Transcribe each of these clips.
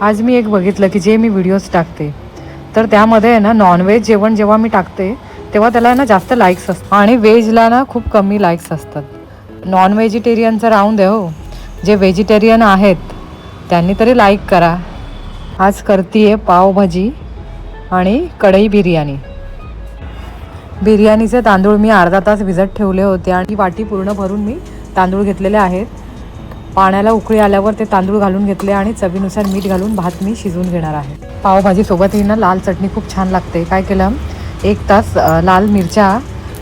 आज मी एक बघितलं की जे मी व्हिडिओज टाकते तर त्यामध्ये आहे ना नॉनव्हेज जेवण जेव्हा मी टाकते तेव्हा त्याला ना जास्त लाईक्स असतात. आणि व्हेजला ना खूप कमी लाईक्स असतात. नॉन व्हेजिटेरियनचं राहून दे हो. जे व्हेजिटेरियन आहेत त्यांनी तरी लाईक करा. आज करते पावभाजी आणि कढई बिर्याणी. बिर्याणीचे तांदूळ मी अर्धा तास भिजत ठेवले होते आणि वाटी पूर्ण भरून मी तांदूळ घेतलेले आहेत. पाण्याला उकळी आल्यावर ते तांदूळ घालून घेतले आणि चवीनुसार मीठ घालून भात मी शिजवून घेणार आहे. पावभाजीसोबतही ना लाल चटणी खूप छान लागते. काय केलं? एक तास लाल मिरच्या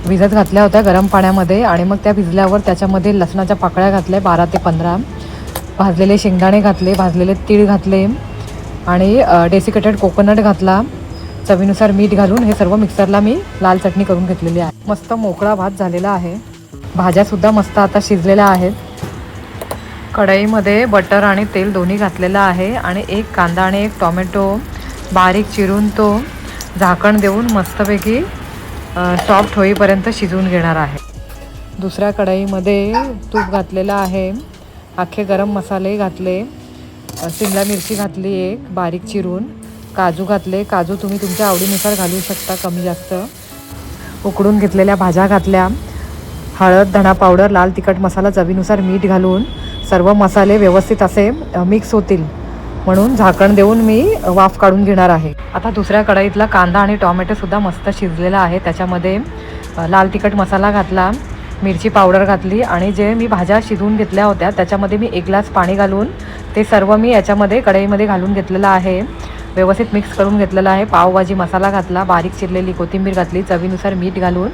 भिजत घातल्या होत्या गरम पाण्यामध्ये आणि मग त्या भिजल्यावर त्याच्यामध्ये लसणाच्या पाकळ्या घातल्या बारा ते पंधरा. भाजलेले शेंगदाणे घातले भाजलेले तीळ घातले आणि डेसिकेटेड कोकोनट घातला. चवीनुसार मीठ घालून हे सर्व मिक्सरला मी लाल चटणी करून घेतलेली आहे. मस्त मोकळा भात झालेला आहे. भाज्यासुद्धा मस्त आता शिजलेल्या आहेत. कढईमध्ये बटर आणि तेल दोन्ही घातलेलं आहे आणि एक कांदा आणि एक टॉमॅटो बारीक चिरून तो झाकण देऊन मस्तपैकी सॉफ्ट होईपर्यंत शिजवून घेणार आहे. दुसऱ्या कढईमध्ये तूप घातलेलं आहे. अख्खे गरम मसाले घातले. शिमला मिरची घातली एक बारीक चिरून. काजू घातले. काजू तुम्ही तुमच्या आवडीनुसार घालू शकता कमी जास्त. उकडून घेतलेल्या भाज्या घातल्या. हळद धणा पावडर लाल तिखट मसाला चवीनुसार मीठ घालून. सर्व मसाले व्यवस्थित असे मिक्स होतील. म्हणून झाकण देऊन मी वाफ काढून घेणार आहे. आता दुसऱ्या कढईतला कांदा आणि टॉमॅटोसुद्धा मस्त शिजलेला आहे. त्याच्यामध्ये लाल तिखट मसाला घातला मिरची पावडर घातली आणि जे मी भाज्या शिजवून घेतल्या होत्या त्याच्यामध्ये मी एक ग्लास पाणी घालून ते सर्व मी याच्यामध्ये कढईमध्ये घालून घेतलेलं आहे. व्यवस्थित मिक्स करून घेतलेलं आहे. पावभाजी मसाला घातला बारीक चिरलेली कोथिंबीर घातली चवीनुसार मीठ घालून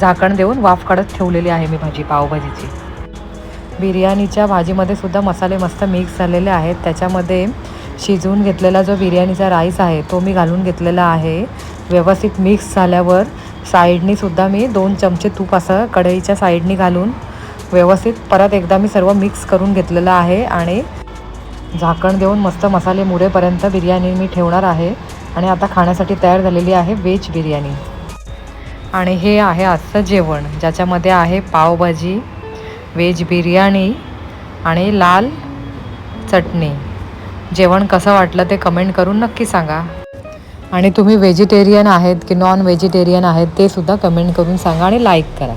झाकण देऊन वाफ काढत ठेवलेली आहे मी भाजी पावभाजीची. बिर्याणीच्या भाजीमध्ये सुद्धा मसाले मस्त मिक्स झालेले आहेत. त्याच्यामध्ये शिजवून घेतलेला जो बिर्याणीचा राईस आहे तो मी घालून घेतलेला आहे. व्यवस्थित मिक्स झाल्यावर साईडनी सुद्धा मी दोन चमचे तूप असं कढईच्या साईडनी घालून व्यवस्थित परत एकदा मी सर्व मिक्स करून घेतलेलं आहे आणि झाकण देऊन मस्त मसाले मुरेपर्यंत बिर्याणी मी ठेवणार आहे. आणि आता खाण्यासाठी तयार झालेली आहे व्हेज बिर्याणी. आणि हे आहे आजचं जेवण. ज्याच्यामध्ये आहे पावभाजी व्हेज बिर्याणी आणि लाल चटणी. जेवण कसं वाटलं ते कमेंट करून नक्की सांगा. आणि तुम्ही व्हेजिटेरियन आहेत की नॉन व्हेजिटेरियन आहेत ते सुद्धा कमेंट करून सांगा आणि लाईक करा.